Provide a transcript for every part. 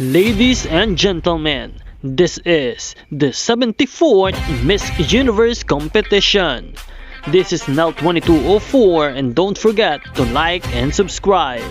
Ladies and gentlemen, this is the 74th Miss Universe competition. This is now 2204 and don't forget to like and subscribe.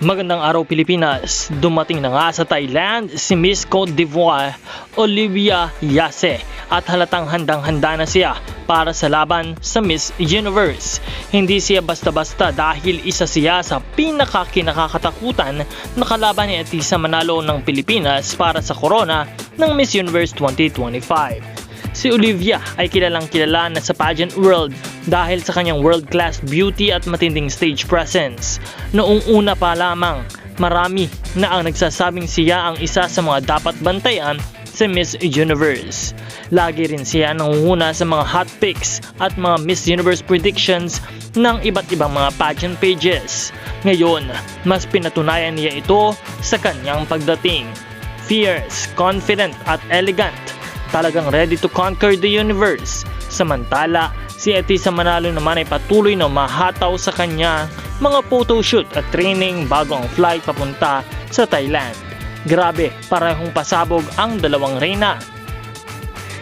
Magandang araw Pilipinas! Dumating na nga sa Thailand si Miss Cote d'Ivoire, Olivia Yase at halatang handang-handa na siya para sa laban sa Miss Universe. Hindi siya basta-basta dahil isa siya sa pinakakinakakatakutan na kalaban ni Atisa Manalo ng Pilipinas para sa corona ng Miss Universe 2025. Si Olivia ay kilalang kilala na sa pageant world dahil sa kanyang world-class beauty at matinding stage presence. Noong una pa lamang, marami na ang nagsasabing siya ang isa sa mga dapat bantayan sa Miss Universe. Lagi rin siya nangunguna sa mga hot picks at mga Miss Universe predictions ng iba't ibang mga pageant pages. Ngayon, mas pinatunayan niya ito sa kanyang pagdating. Fierce, confident at elegant talagang ready to conquer the universe. Samantala, si Etisa Manalo naman ay patuloy na mahataw sa kanya mga photoshoot at training bago ang flight papunta sa Thailand. Grabe, parehong pasabog ang dalawang reyna.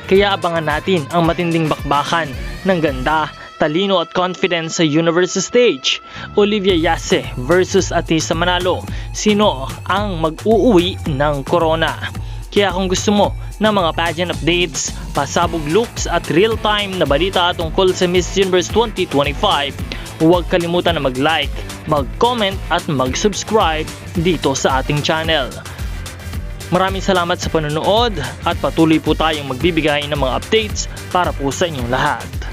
Kaya abangan natin ang matinding bakbakan ng ganda, talino at confidence sa universe stage. Olivia Yase versus Atisa Manalo. Sino ang mag-uuwi ng corona? Kaya kung gusto mo ng mga pageant updates, pasabog looks at real-time na balita tungkol sa Miss Universe 2025, huwag kalimutan na mag-like, mag-comment at mag-subscribe dito sa ating channel. Maraming salamat sa panonood at patuloy po tayong magbibigay ng mga updates para po sa inyong lahat.